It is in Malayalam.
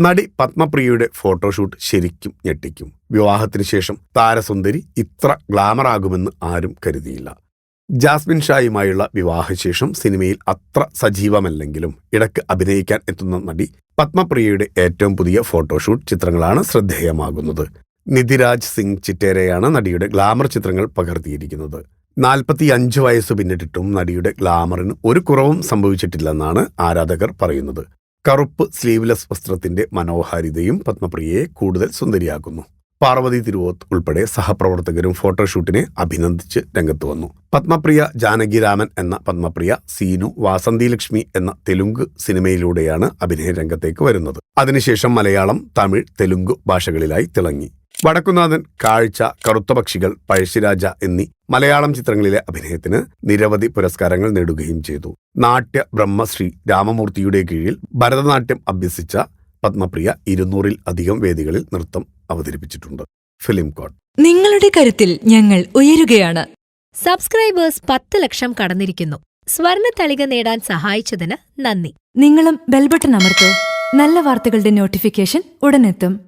നടി പത്മപ്രിയയുടെ ഫോട്ടോഷൂട്ട് ശരിക്കും ഞെട്ടിക്കും. വിവാഹത്തിന് ശേഷം താരസുന്ദരി ഇത്ര ഗ്ലാമറാകുമെന്ന് ആരും കരുതിയില്ല. ജാസ്മിൻ ഷായുമായുള്ള വിവാഹശേഷം സിനിമയിൽ അത്ര സജീവമല്ലെങ്കിലും ഇടയ്ക്ക് അഭിനയിക്കാൻ എത്തുന്ന നടി പത്മപ്രിയയുടെ ഏറ്റവും പുതിയ ഫോട്ടോഷൂട്ട് ചിത്രങ്ങളാണ് ശ്രദ്ധേയമാകുന്നത്. നിതിരാജ് സിംഗ് ചിറ്റേരയാണ് നടിയുടെ ഗ്ലാമർ ചിത്രങ്ങൾ പകർത്തിയിരിക്കുന്നത്. നാൽപ്പത്തി അഞ്ച് വയസ്സ് പിന്നിട്ടിട്ടും നടിയുടെ ഗ്ലാമറിന് ഒരു കുറവും സംഭവിച്ചിട്ടില്ലെന്നാണ് ആരാധകർ പറയുന്നത്. കറുപ്പ് സ്ലീവ്ലെസ് വസ്ത്രത്തിന്റെ മനോഹാരിതയും പത്മപ്രിയയെ കൂടുതൽ സുന്ദരിയാക്കുന്നു. പാർവതി തിരുവോത്ത് ഉൾപ്പെടെ സഹപ്രവർത്തകരും ഫോട്ടോഷൂട്ടിനെ അഭിനന്ദിച്ച് രംഗത്ത് വന്നു. പത്മപ്രിയ ജാനകിരാമൻ എന്ന പത്മപ്രിയ സീനു വാസന്തി ലക്ഷ്മി എന്ന തെലുങ്ക് സിനിമയിലൂടെയാണ് അഭിനയ രംഗത്തേക്ക് വരുന്നത്. അതിനുശേഷം മലയാളം തമിഴ് തെലുങ്ക് ഭാഷകളിലായി തിളങ്ങി. വടക്കുനാഥൻ കാഴ്ച കറുത്ത പക്ഷികൾ പഴശ്ശിരാജ എന്നീ മലയാളം ചിത്രങ്ങളിലെ അഭിനയത്തിന് നിരവധി പുരസ്കാരങ്ങൾ നേടുകയും ചെയ്തു. നാട്യ ബ്രഹ്മശ്രീ രാമമൂർത്തിയുടെ കീഴിൽ ഭരതനാട്യം അഭ്യസിച്ച പത്മപ്രിയ ഇരുന്നൂറിൽ അധികം വേദികളിൽ നൃത്തം അവതരിപ്പിച്ചിട്ടുണ്ട്. ഫിലിം കോട്ട്. നിങ്ങളുടെ കരുത്തിൽ ഞങ്ങൾ ഉയരുകയാണ്. സബ്സ്ക്രൈബേഴ്സ് പത്ത് ലക്ഷം കടന്നിരിക്കുന്നു. സ്വർണ തളിക നേടാൻ സഹായിച്ചതിന് നന്ദി. നിങ്ങളും ബെൽബട്ടൺ അമർത്തോ. നല്ല വാർത്തകളുടെ നോട്ടിഫിക്കേഷൻ ഉടനെത്തും.